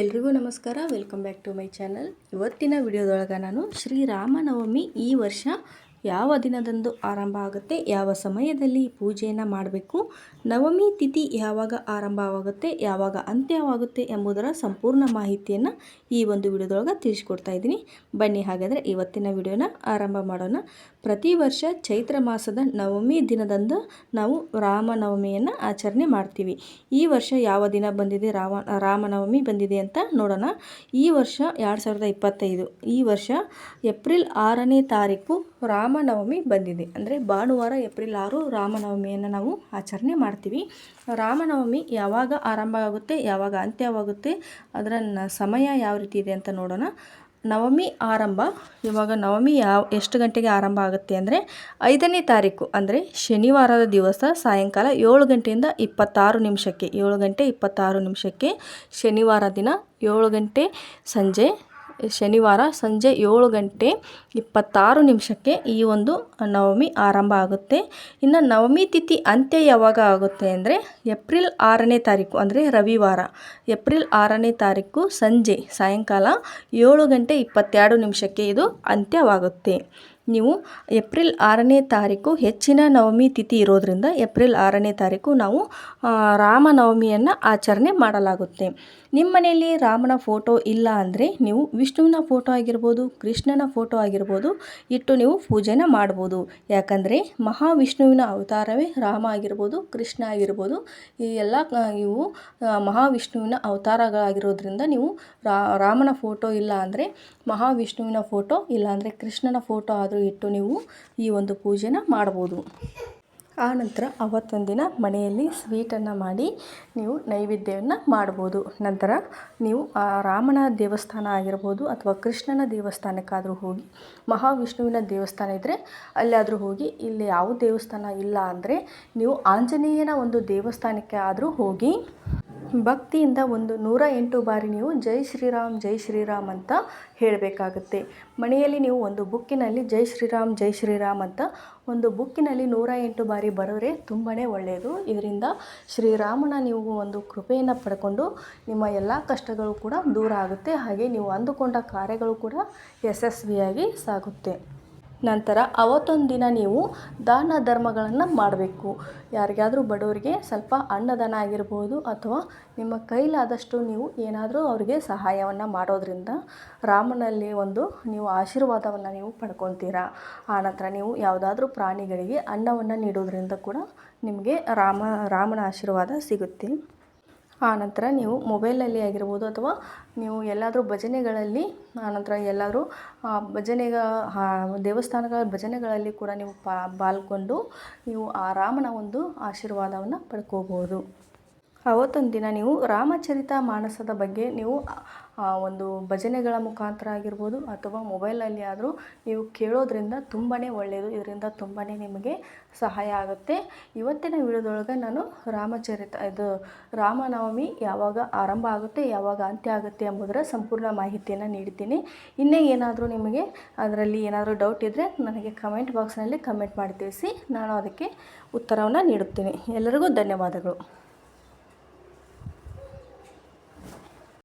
ಎಲ್ರಿಗೂ ನಮಸ್ಕಾರ. Welcome back to my channel ಇವತ್ತಿನ ವಿಡಿಯೋದೊಳಗೆ ನಾನು ಶ್ರೀರಾಮನವಮಿ ಈ ವರ್ಷ ಯಾವ ದಿನದಂದು ಆರಂಭ ಆಗುತ್ತೆ, ಯಾವ ಸಮಯದಲ್ಲಿ ಪೂಜೆಯನ್ನು ಮಾಡಬೇಕು, ನವಮಿ ತಿಥಿ ಯಾವಾಗ ಆರಂಭವಾಗುತ್ತೆ, ಯಾವಾಗ ಅಂತ್ಯವಾಗುತ್ತೆ ಎಂಬುದರ ಸಂಪೂರ್ಣ ಮಾಹಿತಿಯನ್ನು ಈ ಒಂದು ವಿಡಿಯೋದೊಳಗೆ ತಿಳಿಸ್ಕೊಡ್ತಾ ಇದ್ದೀನಿ. ಬನ್ನಿ ಹಾಗಾದರೆ ಇವತ್ತಿನ ವಿಡಿಯೋನ ಆರಂಭ ಮಾಡೋಣ. ಪ್ರತಿ ವರ್ಷ ಚೈತ್ರ ಮಾಸದ ನವಮಿ ದಿನದಂದು ನಾವು ರಾಮನವಮಿಯನ್ನು ಆಚರಣೆ ಮಾಡ್ತೀವಿ. ಈ ವರ್ಷ ಯಾವ ದಿನ ಬಂದಿದೆ, ರಾಮ, ರಾಮನವಮಿ ಬಂದಿದೆ ಅಂತ ನೋಡೋಣ. ಈ ವರ್ಷ ಎರಡು ಸಾವಿರದ ಇಪ್ಪತ್ತೈದು. ಈ ವರ್ಷ ಏಪ್ರಿಲ್ ಆರನೇ ತಾರೀಕು ರಾಮನವಮಿ ಬಂದಿದೆ. ಅಂದರೆ ಭಾನುವಾರ, ಏಪ್ರಿಲ್ ಆರು ರಾಮನವಮಿಯನ್ನು ನಾವು ಆಚರಣೆ ಮಾಡ್ತೀವಿ. ರಾಮನವಮಿ ಯಾವಾಗ ಆರಂಭ ಆಗುತ್ತೆ ಯಾವಾಗ ಅಂತ್ಯವಾಗುತ್ತೆ, ಅದರ ಸಮಯ ಯಾವ ರೀತಿ ಇದೆ ಅಂತ ನೋಡೋಣ. ನವಮಿ ಆರಂಭ, ಇವಾಗ ನವಮಿ ಯಾವ, ಎಷ್ಟು ಗಂಟೆಗೆ ಆರಂಭ ಆಗುತ್ತೆ ಅಂದರೆ ಐದನೇ ತಾರೀಕು, ಅಂದರೆ ಶನಿವಾರದ ದಿವಸ ಸಾಯಂಕಾಲ ಏಳು ಗಂಟೆಯಿಂದ ಇಪ್ಪತ್ತಾರು ನಿಮಿಷಕ್ಕೆ, ಏಳು ಗಂಟೆ ಇಪ್ಪತ್ತಾರು ನಿಮಿಷಕ್ಕೆ ಶನಿವಾರ ದಿನ ಏಳು ಗಂಟೆ ಸಂಜೆ ಶನಿವಾರ ಸಂಜೆ ಏಳು ಗಂಟೆ ಇಪ್ಪತ್ತಾರು ನಿಮಿಷಕ್ಕೆ ಈ ಒಂದು ನವಮಿ ಆರಂಭ ಆಗುತ್ತೆ. ಇನ್ನು ನವಮಿ ತಿಥಿ ಅಂತ್ಯ ಯಾವಾಗ ಆಗುತ್ತೆ ಅಂದರೆ ಏಪ್ರಿಲ್ ಆರನೇ ತಾರೀಕು, ಅಂದರೆ ರವಿವಾರ. ಏಪ್ರಿಲ್ ಆರನೇ ತಾರೀಕು ಸಂಜೆ ಸಾಯಂಕಾಲ ಏಳು ಗಂಟೆ ಇಪ್ಪತ್ತೆರಡು ನಿಮಿಷಕ್ಕೆ ಇದು ಅಂತ್ಯವಾಗುತ್ತೆ. ನೀವು ಏಪ್ರಿಲ್ ಆರನೇ ತಾರೀಕು ಹೆಚ್ಚಿನ ನವಮಿ ತಿಥಿ ಇರೋದರಿಂದ ಏಪ್ರಿಲ್ ಆರನೇ ತಾರೀಕು ನಾವು ರಾಮನವಮಿಯನ್ನು ಆಚರಣೆ ಮಾಡಲಾಗುತ್ತೆ. ನಿಮ್ಮ ಮನೆಯಲ್ಲಿ ರಾಮನ ಫೋಟೋ ಇಲ್ಲ ಅಂದರೆ ನೀವು ವಿಷ್ಣುವಿನ ಫೋಟೋ ಆಗಿರ್ಬೋದು, ಕೃಷ್ಣನ ಫೋಟೋ ಆಗಿರ್ಬೋದು, ಇಟ್ಟು ನೀವು ಪೂಜೆನ ಮಾಡ್ಬೋದು. ಯಾಕಂದರೆ ಮಹಾವಿಷ್ಣುವಿನ ಅವತಾರವೇ ರಾಮ ಆಗಿರ್ಬೋದು, ಕೃಷ್ಣ ಆಗಿರ್ಬೋದು. ಈ ಎಲ್ಲ ಇವು ಮಹಾವಿಷ್ಣುವಿನ ಅವತಾರಗಳಾಗಿರೋದ್ರಿಂದ ನೀವು ರಾಮನ ಫೋಟೋ ಇಲ್ಲ ಅಂದರೆ ಮಹಾವಿಷ್ಣುವಿನ ಫೋಟೋ ಇಲ್ಲಾಂದರೆ ಕೃಷ್ಣನ ಫೋಟೋ ಆದರೂ ಇಟ್ಟು ನೀವು ಈ ಒಂದು ಪೂಜೆನ ಮಾಡ್ಬೋದು. ಆ ನಂತರ ಅವತ್ತೊಂದಿನ ಮನೆಯಲ್ಲಿ ಸ್ವೀಟನ್ನು ಮಾಡಿ ನೀವು ನೈವೇದ್ಯವನ್ನು ಮಾಡ್ಬೋದು. ನಂತರ ನೀವು, ಆ, ರಾಮನ ದೇವಸ್ಥಾನ ಆಗಿರ್ಬೋದು ಅಥವಾ ಕೃಷ್ಣನ ದೇವಸ್ಥಾನಕ್ಕಾದರೂ ಹೋಗಿ, ಮಹಾವಿಷ್ಣುವಿನ ದೇವಸ್ಥಾನ ಇದ್ದರೆ ಅಲ್ಲಾದರೂ ಹೋಗಿ, ಇಲ್ಲಿ ಯಾವ ದೇವಸ್ಥಾನ ಇಲ್ಲ ಅಂದರೆ ನೀವು ಆಂಜನೇಯನ ಒಂದು ದೇವಸ್ಥಾನಕ್ಕೆ ಆದರೂ ಹೋಗಿ ಭಕ್ತಿಯಿಂದ ಒಂದು ನೂರ ಎಂಟು ಬಾರಿ ನೀವು ಜೈ ಶ್ರೀರಾಮ್ ಜೈ ಶ್ರೀರಾಮ್ ಅಂತ ಹೇಳಬೇಕಾಗುತ್ತೆ. ಮನೆಯಲ್ಲಿ ನೀವು ಒಂದು ಬುಕ್ಕಿನಲ್ಲಿ ಜೈ ಶ್ರೀರಾಮ್ ಜೈ ಶ್ರೀರಾಮ್ ಅಂತ ಒಂದು ಬುಕ್ಕಿನಲ್ಲಿ ನೂರ ಎಂಟು ಬಾರಿ ಬರೋರೆ ತುಂಬಾ ಒಳ್ಳೆಯದು. ಇದರಿಂದ ಶ್ರೀರಾಮನ ನೀವು ಒಂದು ಕೃಪೆಯನ್ನು ಪಡ್ಕೊಂಡು ನಿಮ್ಮ ಎಲ್ಲ ಕಷ್ಟಗಳು ಕೂಡ ದೂರ ಆಗುತ್ತೆ. ಹಾಗೆ ನೀವು ಅಂದುಕೊಂಡ ಕಾರ್ಯಗಳು ಕೂಡ ಯಶಸ್ವಿಯಾಗಿ ಸಾಗುತ್ತೆ. ನಂತರ ಅವತ್ತೊಂದು ದಿನ ನೀವು ದಾನ ಧರ್ಮಗಳನ್ನು ಮಾಡಬೇಕು. ಯಾರಿಗಾದರೂ ಬಡವರಿಗೆ ಸ್ವಲ್ಪ ಅನ್ನದಾನ ಆಗಿರ್ಬೋದು ಅಥವಾ ನಿಮ್ಮ ಕೈಲಾದಷ್ಟು ನೀವು ಏನಾದರೂ ಅವರಿಗೆ ಸಹಾಯವನ್ನು ಮಾಡೋದ್ರಿಂದ ರಾಮನಲ್ಲಿ ಒಂದು ನೀವು ಆಶೀರ್ವಾದವನ್ನು ನೀವು ಪಡ್ಕೊತೀರಾ. ಆನಂತರ ನೀವು ಯಾವುದಾದ್ರೂ ಪ್ರಾಣಿಗಳಿಗೆ ಅನ್ನವನ್ನು ನೀಡೋದ್ರಿಂದ ಕೂಡ ನಿಮಗೆ ರಾಮ, ರಾಮನ ಆಶೀರ್ವಾದ ಸಿಗುತ್ತೆ. ಆನಂತರ ನೀವು ಮೊಬೈಲಲ್ಲಿ ಆಗಿರ್ಬೋದು ಅಥವಾ ನೀವು ಎಲ್ಲಾದರೂ ಭಜನೆಗಳಲ್ಲಿ ಆನಂತರ ಎಲ್ಲಾದರೂ ಭಜನೆಗ ದೇವಸ್ಥಾನಗಳ ಭಜನೆಗಳಲ್ಲಿ ಕೂಡ ನೀವು ಪಾಲ್ಗೊಂಡು ನೀವು ಆ ರಾಮನ ಒಂದು ಆಶೀರ್ವಾದವನ್ನು ಪಡ್ಕೋಬೋದು. ಅವತ್ತೊಂದು ದಿನ ನೀವು ರಾಮಚರಿತ ಮಾನಸದ ಬಗ್ಗೆ ನೀವು ಒಂದು ಭಜನೆಗಳ ಮುಖಾಂತರ ಆಗಿರ್ಬೋದು ಅಥವಾ ಮೊಬೈಲಲ್ಲಿ ಆದರೂ ನೀವು ಕೇಳೋದ್ರಿಂದ ತುಂಬಾ ಒಳ್ಳೆಯದು ಇದರಿಂದ ತುಂಬಾ ನಿಮಗೆ ಸಹಾಯ ಆಗುತ್ತೆ. ಇವತ್ತಿನ ವಿಡಿಯೋದೊಳಗೆ ನಾನು ರಾಮಚರಿತ, ಇದು ರಾಮನವಮಿ ಯಾವಾಗ ಆರಂಭ ಆಗುತ್ತೆ, ಯಾವಾಗ ಅಂತ್ಯ ಆಗುತ್ತೆ ಎಂಬುದರ ಸಂಪೂರ್ಣ ಮಾಹಿತಿಯನ್ನು ನೀಡ್ತೀನಿ ಇನ್ನೇ ಏನಾದರೂ ನಿಮಗೆ ಅದರಲ್ಲಿ ಏನಾದರೂ ಡೌಟ್ ಇದ್ದರೆ ನನಗೆ ಕಮೆಂಟ್ ಬಾಕ್ಸ್ನಲ್ಲಿ ಕಮೆಂಟ್ ಮಾಡಿ ತಿಳಿಸಿ, ನಾನು ಅದಕ್ಕೆ ಉತ್ತರವನ್ನು ನೀಡುತ್ತೇನೆ. ಎಲ್ಲರಿಗೂ ಧನ್ಯವಾದಗಳು.